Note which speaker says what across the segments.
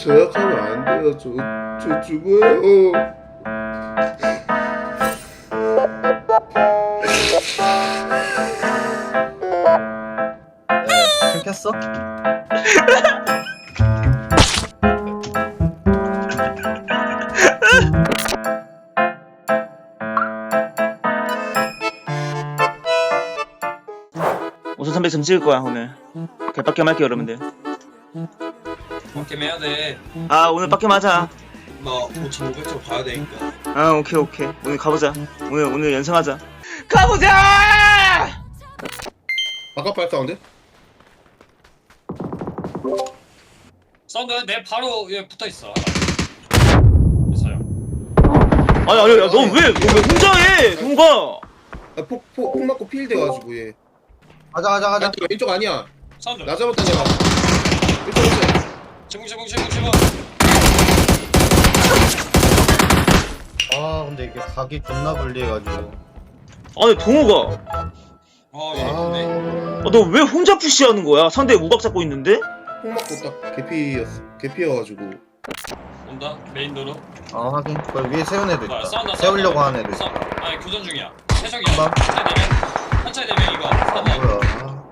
Speaker 1: 저약하면 안 돼요. 저, 저 죽어요.
Speaker 2: 켰어?
Speaker 3: 우선 선배 좀 찍을 거야 오늘 개빡겜 할게요 여러분들
Speaker 4: 게임 해야 돼.
Speaker 3: 아 오늘 빡겜 하자
Speaker 4: 나 5,500점 봐야 되니까.
Speaker 3: 아 오케이 오케이 오늘 가보자 오늘 오늘 연승하자 가보자
Speaker 1: 아까 발 사운드?
Speaker 4: 사운드 내 바로 얘 붙어 있어. 있어요.
Speaker 3: 아니 아니 너왜너왜 혼자 해 동가
Speaker 1: 아, 폭, 폭, 폭 맞고 필 돼가지고 얘.
Speaker 2: 가자 가자 가자
Speaker 1: 아, 왼쪽 아니야.
Speaker 4: 사운드.
Speaker 1: 나 잡았다 내가. 왼쪽.
Speaker 4: 제공 제공 제공 제공.
Speaker 2: 아 근데 이게 각이 존나 불리해가지고
Speaker 3: 아니 동우가
Speaker 4: 어얘 있네.
Speaker 2: 아...
Speaker 3: 너 왜 혼자 푸시하는 거야 상대 우박 잡고 있는데
Speaker 1: 폭 맞고 딱 개피였어. 개피여가지고.
Speaker 4: 온다 메인 도로.
Speaker 2: 아 하긴 그 위에 세운 애들
Speaker 4: 뭐야
Speaker 2: 있다
Speaker 4: 싸운다.
Speaker 2: 세우려고
Speaker 4: 싸운다.
Speaker 2: 하는 애들
Speaker 4: 싸-
Speaker 2: 있다
Speaker 4: 아니 교전 중이야. 해적이야.
Speaker 2: 한 번.
Speaker 4: 한차에 되면 한차에 되면 이거. 한번
Speaker 2: 뭐야 아,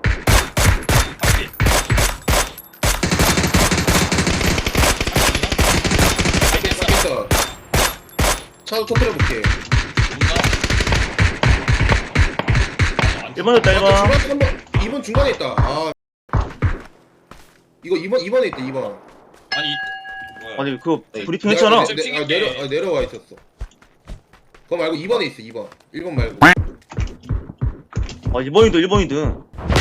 Speaker 4: 바퀴. 알겠어.
Speaker 1: 깼어. 차도 터뜨려 볼게.
Speaker 4: 안 돼.
Speaker 3: 1번이었다 1번
Speaker 1: 중간 한번 2번 중간에 있다. 아. 이거 2번 2번에 있다 2번.
Speaker 4: 아니 이- 뭐야?
Speaker 3: 아니 그거
Speaker 2: 네,
Speaker 3: 브리핑 했잖아
Speaker 4: 좀
Speaker 1: 내, 아,
Speaker 4: 찍을게.
Speaker 1: 내려 아, 내려와 있었어. 그거 말고 2번에 있어 2번. 1번 말고.
Speaker 3: 아 1번이든 1번이든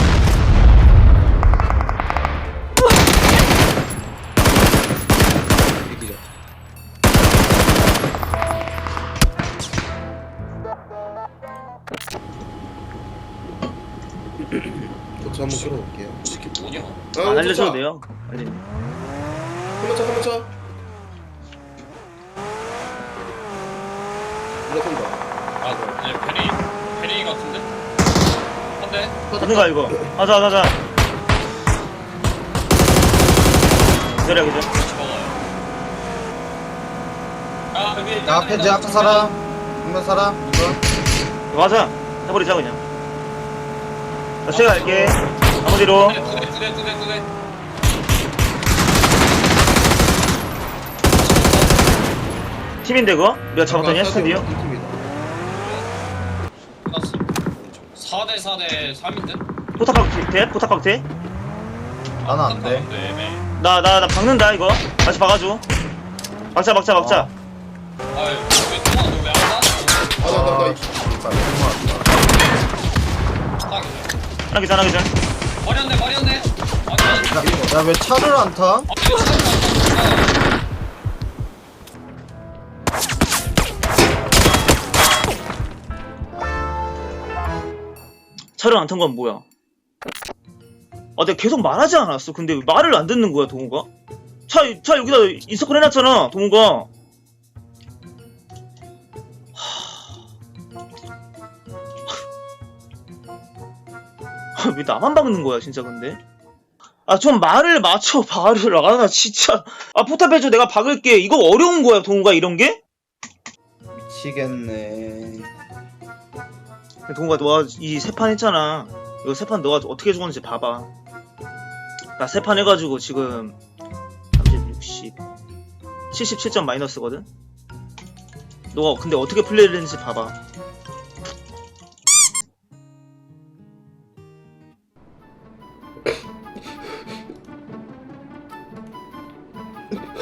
Speaker 1: 도차 한번 끌어볼게요.
Speaker 4: 이 새끼 뭐냐?
Speaker 1: 아,
Speaker 3: 안 알려줘도 돼요 아니
Speaker 1: 한번 차, 한번 차. 쏜다.
Speaker 4: 아, 얘 베리 베리 같은데? 한대.
Speaker 3: 거야 이거 가자 가자 기다려 기다려
Speaker 4: 먹어요. 아, 여기
Speaker 2: 야 앞에 제 앞에 사람 분명 사람 이거
Speaker 3: 하자 해버리자 그냥 나 세가 갈게 나머지로
Speaker 4: 두대 두대 두대 두대 두대.
Speaker 3: 팀인데 그거? 우리가 잡았더니.
Speaker 4: 끝났어. 4대 4대 3인데?
Speaker 3: 포탑각 돼? 포탑각 돼?
Speaker 2: 나는 안돼
Speaker 3: 나나 나 박는다 이거 다시 박아줘 박자 박자 박자
Speaker 4: 아유, 왜 동아 너왜안 가?
Speaker 1: 아, 나, 나, 나.
Speaker 3: 하나 기자 하나 기자
Speaker 4: 버렸네 버렸네. 아니,
Speaker 2: 야 왜 차를 안 타?
Speaker 3: 차를 안 탄 건 뭐야? 아 내가 계속 말하지 않았어. 근데 왜 말을 안 듣는 거야 동우가? 차, 차 여기다 인서클 해놨잖아 동우가 왜 나만 박는 거야 진짜 근데 아 좀 말을 맞춰 말을 아나 진짜 아 포탑 해줘 내가 박을게 이거 어려운 거야 동우가 이런 게?
Speaker 2: 미치겠네
Speaker 3: 동우가 너가 이 세 판 했잖아. 이거 세 판 너가 어떻게 죽었는지 봐봐. 나 세 판 해가지고 지금 30, 60, 77점 마이너스거든? 너가 근데 어떻게 플레이를 했는지 봐봐.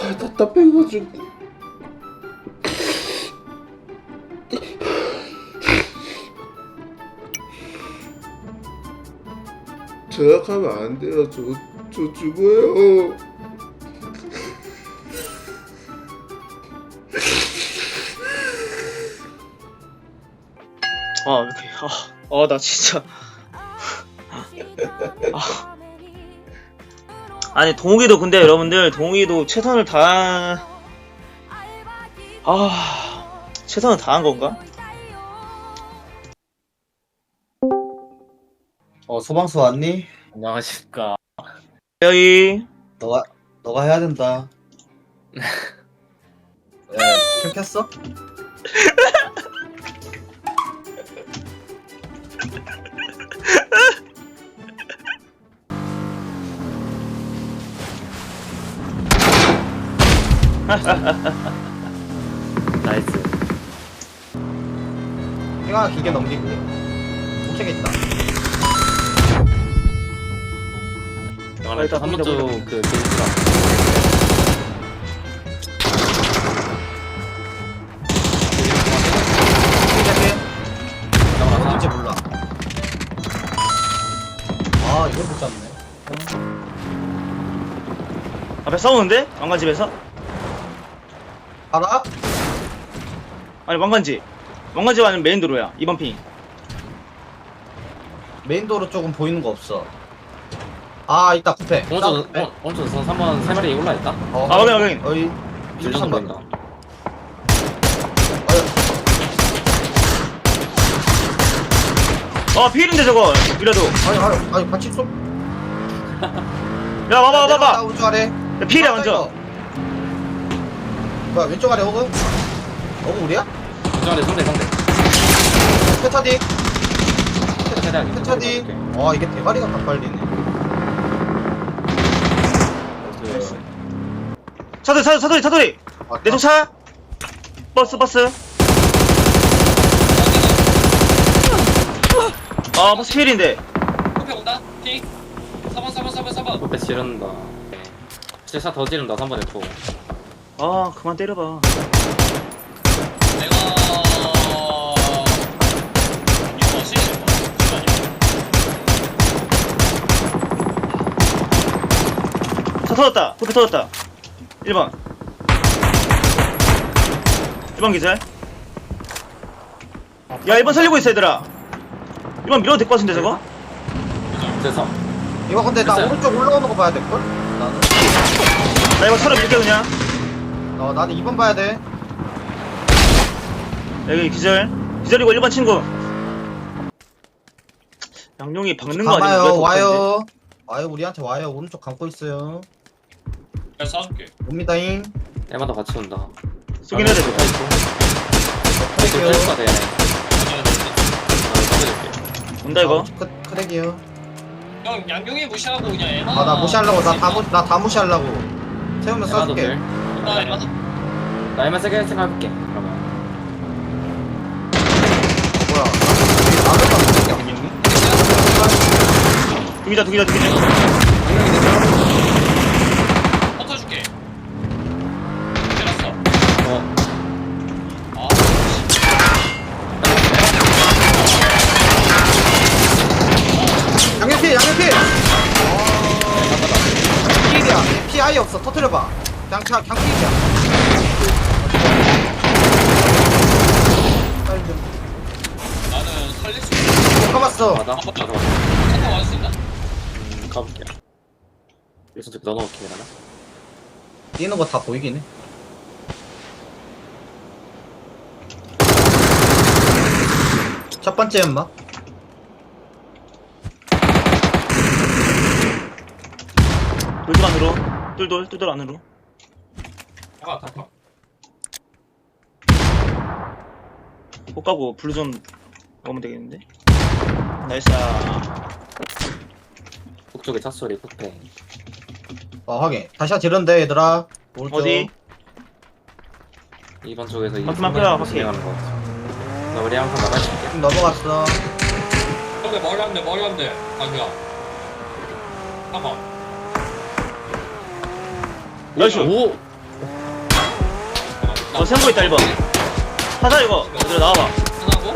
Speaker 1: 아, 답답해가지고. 저약하면 안 돼요. 저, 저 죽어요.
Speaker 3: 아, 이렇게, 아, 아, 나 진짜. 아. 아니, 동욱이도 근데 여러분들, 동욱이도 최선을 다, 아, 최선을 다한 건가?
Speaker 2: 어 소방서 왔니?
Speaker 5: 안녕하십니까.
Speaker 3: 여이,
Speaker 2: 너가 너가 해야 된다 예, 캠 켰어?
Speaker 5: 나이스.
Speaker 2: 이거 기계 넘기고. 도착했다.
Speaker 5: 영화
Speaker 3: 일단
Speaker 5: 한번
Speaker 3: 보이다,
Speaker 5: 쭉그 재밌더라.
Speaker 2: 어딘지 몰라. 아, 이걸 못 잡네.
Speaker 3: 앞에 싸우는데? 왕관 집에서?
Speaker 2: 알아?
Speaker 3: 아니 왕관집 왕관집 아니면 메인 도로야 2번 핑
Speaker 2: 메인 도로 쪽은 보이는 거 없어. 아, 있다, 쿠페.
Speaker 5: 오른쪽 어, 오른쪽 선 3번 세 마리 올라 있다.
Speaker 2: 어,
Speaker 3: 아, 확인, 확인.
Speaker 2: 어이,
Speaker 5: 질정
Speaker 2: 13번.
Speaker 5: 보인다.
Speaker 3: 어 피일인데 저거 이래도
Speaker 2: 아니, 아니, 아니, 같이 쏘.
Speaker 3: 야 와봐 와봐
Speaker 2: 나
Speaker 3: 와봐
Speaker 2: 오른쪽 아래.
Speaker 3: 야 피일이야 먼저
Speaker 2: 뭐야, 왼쪽 아래 호그? 호그 우리야?
Speaker 5: 왼쪽 아래 상대 상대. 최대한
Speaker 2: 페타디. 와, 이게 대가리가 다 빨리네.
Speaker 3: 차돌 차돌 차돌이 차돌이
Speaker 2: 아,
Speaker 3: 내쪽 차 버스 버스 아 버스 피일인데
Speaker 4: 커피 온다 핑 4번 4번 4번 4번
Speaker 5: 코페 지른다. 진짜 더 지른다 3번 F.
Speaker 3: 아 그만 때려봐
Speaker 4: 내가 이거 시즌
Speaker 3: 거차 터졌다 코피 터졌다 1번 1번 기절 야 1번 살리고 있어 얘들아 1번 밀어도 될 것 같은데 저거?
Speaker 5: 그래서
Speaker 2: 이거 근데 나
Speaker 5: 됐어요.
Speaker 2: 오른쪽 올라오는 거 봐야 될걸? 나는.
Speaker 3: 나 이거 차로 밀게 그냥
Speaker 2: 어, 나는 2번 봐야 돼.
Speaker 3: 여기 기절 기절이고 1번 친구 양용이 박는 거 아니야?
Speaker 2: 가봐요, 와요. 와요, 우리한테 와요. 오른쪽 감고 있어요.
Speaker 4: 내가 쏴줄게
Speaker 2: 옵니다잉.
Speaker 5: 에마도 같이 온다.
Speaker 3: 쏘긴 해야 돼 저거.
Speaker 2: 크랙이요.
Speaker 5: 가 돼.
Speaker 4: 맞아야 돼.
Speaker 3: 온다 이거
Speaker 2: 크, 크랙이요.
Speaker 4: 형 양용이 무시하고 그냥 에마
Speaker 2: 아, 나 무시하려고. 나 다, 무, 나다 무시하려고. 세우면 써줄게.
Speaker 5: 돼.
Speaker 4: 나 에마
Speaker 5: 나 에마 세게 생각해볼게. 그러면.
Speaker 2: 뭐야. 나를
Speaker 3: 두기자 두기자 두기자
Speaker 5: 맞아.
Speaker 4: 잠깐 와줄 수 있나?
Speaker 5: 음, 가볼게. 여기서 좀 넣어놓을게 그러나?
Speaker 2: 뛰는 거 다 보이긴 해. 첫 번째 연막.
Speaker 3: 돌돌 안으로 뚫돌 뚫돌 안으로
Speaker 4: 잠깐 잠깐
Speaker 3: 못 가고 블루 좀 먹으면 되겠는데 나이스
Speaker 5: 북쪽에 차 소리 코페.
Speaker 2: 어, 확인. 다시 지른데, 얘들아. 오른쪽.
Speaker 3: 어디?
Speaker 5: 2번 쪽에서 이
Speaker 3: 맞지, 맞구나, 확실히.
Speaker 5: 진행하는 거 같아. 나 우리 항상 나가줄게.
Speaker 2: 좀 넘어갔어.
Speaker 4: 근데 머리 안돼 머리 안돼 아니야 4번
Speaker 3: 나이스
Speaker 5: 오!
Speaker 3: 어 생고 있다 1번 하자 이거 얘들아 나와봐
Speaker 4: 하나고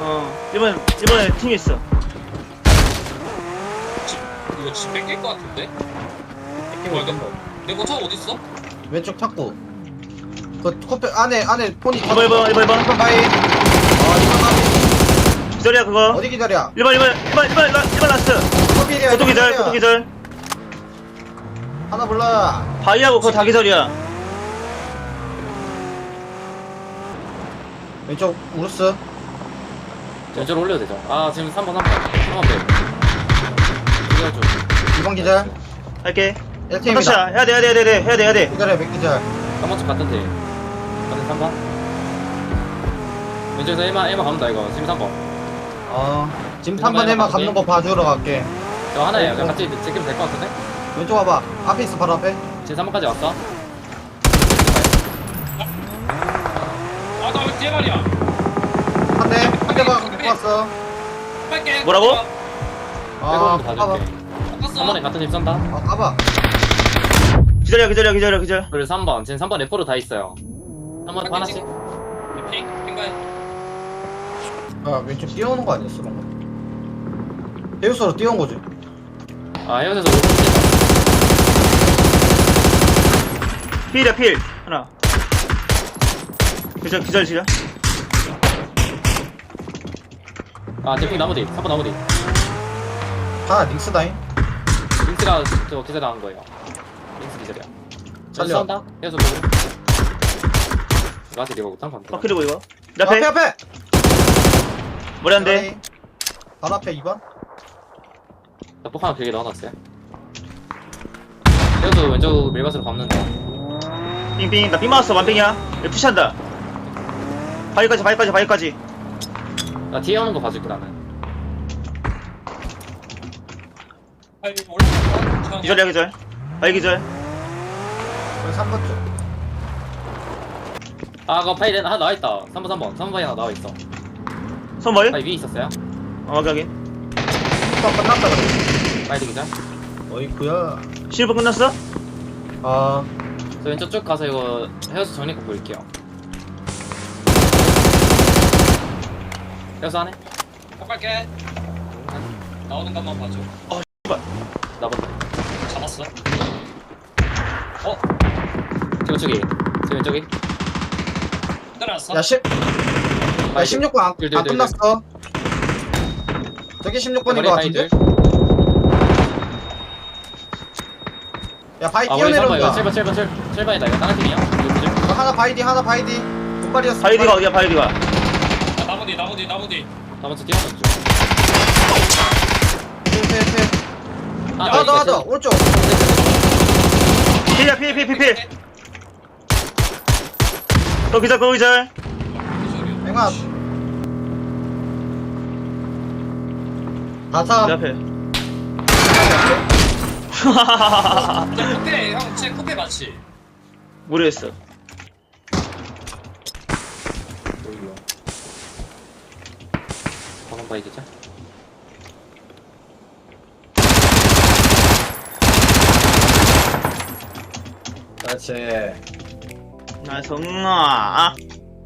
Speaker 3: 어 1번 1번에 팀이 있어
Speaker 4: 이거 집 뺏길 것 같은데?
Speaker 2: 끼고 있던 거.
Speaker 4: 내거 차 어딨어?
Speaker 2: 왼쪽 탁구. 그 커피 안에 안에 폰이.
Speaker 3: 1번 1번 1번 1번
Speaker 2: 1번 바이. 아, 2번 바이.
Speaker 3: 기절이야 그거
Speaker 2: 어디 기다려?
Speaker 3: 1번 1번 1번 1번 1번 라스트
Speaker 2: 커피리야.
Speaker 3: 고토 기절 고토 기절
Speaker 2: 하나 불러.
Speaker 3: 바이하고 그거 다 기절이야
Speaker 2: 왼쪽 우르스.
Speaker 5: 왼쪽으로 올려도 되죠. 아, 지금 3번, 3번. 3번 배. 좀.
Speaker 2: 2번 기절.
Speaker 3: 할게.
Speaker 2: 1팀입니다.
Speaker 3: 컨터치야 해야 돼 해야 돼 해야 돼 해야 돼 해야 돼.
Speaker 2: 기절해, 몇 기절.
Speaker 5: 3번쯤 같은데 같은 3번 왼쪽에서 1만 1만 가면 다 이거. 지금 3번
Speaker 2: 어 지금
Speaker 5: 이거
Speaker 2: 3번
Speaker 5: 봐야
Speaker 2: 에만
Speaker 5: 돼.
Speaker 2: 감는 거 봐주러 갈게.
Speaker 5: 저 하나예요.
Speaker 2: 어,
Speaker 5: 그냥
Speaker 2: 어.
Speaker 5: 같이 지키면 될 것 같은데?
Speaker 2: 왼쪽 와봐. 앞에 있어 바로 앞에.
Speaker 5: 지금 3번까지 왔어.
Speaker 4: 아나 왜 뒤에 말이야?
Speaker 2: 한대한 대만 못 봤어.
Speaker 4: 빨게
Speaker 3: 뭐라고?
Speaker 2: 아
Speaker 5: 백원도
Speaker 2: 까봐
Speaker 5: 봐 줄게
Speaker 4: 바꿨어.
Speaker 5: 3번에 같은 집 쏜다.
Speaker 2: 아 까봐.
Speaker 3: 기다려 기다려 기다려 기다려.
Speaker 5: 그리고 3번. 지금 3번 F로 다 있어요. 3번 하나씩.
Speaker 4: 핑? 핑가에.
Speaker 2: 아 왼쪽 뛰어오는 거 아니었어 방금? 해우소로 뛰어온 거지.
Speaker 5: 아 헤어져서 5번 뛴다
Speaker 3: 필이야 필. 하나. 기절 기절 기절.
Speaker 5: 아 제핑 나무 뒤. 3번 나무 뒤.
Speaker 2: 하나 닉스다잉
Speaker 5: 링스가 저 기절 당한 거예요. 링스 기절이야. 저
Speaker 2: 살려.
Speaker 5: 보고. 이거 아직 이거 못한 건데
Speaker 3: 어 그리고 이거. 내
Speaker 2: 앞에
Speaker 3: 앞에.
Speaker 2: 앞에!
Speaker 3: 머리 한대
Speaker 2: 바로 앞에 2번?
Speaker 5: 나폭 하나 길게 넣어놨어요. 헤어져 왼쪽 밀밭으로 감는다.
Speaker 3: 빙빙. 나빙 맞았어 완빙이야. 얘 푸시한다. 바위까지 바위까지 바위까지.
Speaker 5: 나 뒤에 오는 거 봐줄게 나는
Speaker 3: 기절이야 기절. 바위 기절.
Speaker 2: 여기 3번 쪽.
Speaker 5: 아 그거 파일 하나 나와 있다. 3번 3번. 3번 파일 하나 나와 있어.
Speaker 3: 손머리?
Speaker 5: 파일 위에 있었어요?
Speaker 3: 어 여기
Speaker 2: 또 끝났다 그래
Speaker 5: 파일 기절?
Speaker 2: 어이쿠야
Speaker 3: 실버 끝났어?
Speaker 2: 아.
Speaker 5: 저 왼쪽 쭉 가서 이거 헤어스 정리해 볼게요. 헤어스 안해?
Speaker 4: 바꿀게. 나오는 것만 봐줘.
Speaker 5: 나본다
Speaker 4: 잡았어
Speaker 5: 저 왼쪽이 저 왼쪽이
Speaker 4: 때려놨어?
Speaker 2: 야, 10, 야
Speaker 5: 파일
Speaker 2: 16번 안,
Speaker 5: 둘, 둘,
Speaker 2: 안
Speaker 5: 둘,
Speaker 2: 끝났어. 저게 16번인
Speaker 5: 머리
Speaker 2: 거
Speaker 5: 파이들
Speaker 2: 같은데? 야 바이
Speaker 5: 아 머리 3번 이거
Speaker 2: 뛰어내려온다.
Speaker 5: 7번 7번 7, 7번이다. 이거 다른 팀이야? 이거?
Speaker 2: 이거 하나 바이디 하나 바이디 분발이었어.
Speaker 3: 바위디가 어디야 바위디가
Speaker 4: 아, 나무 뒤 나무 뒤 나무 뒤
Speaker 5: 나머지 아,
Speaker 2: 하나 더 하나 더 오른쪽.
Speaker 3: 필이야 필필필필 거 기절 거 기절
Speaker 2: 맹아 다사
Speaker 3: 내 앞에.
Speaker 4: 야 쿠페 형제 쿠페 맞지?
Speaker 3: 모르겠어.
Speaker 5: 방금 봐야 되죠?
Speaker 2: 그렇지
Speaker 3: 나 성아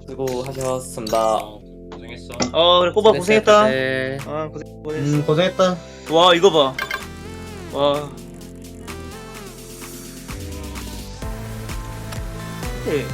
Speaker 5: 수고하셨습니다
Speaker 4: 어 고생했어
Speaker 3: 어 그래 꼬바 고생했다
Speaker 5: 네.
Speaker 3: 어 고생 고생했어
Speaker 2: 음 고생했다
Speaker 3: 와 이거 봐. 와. 네.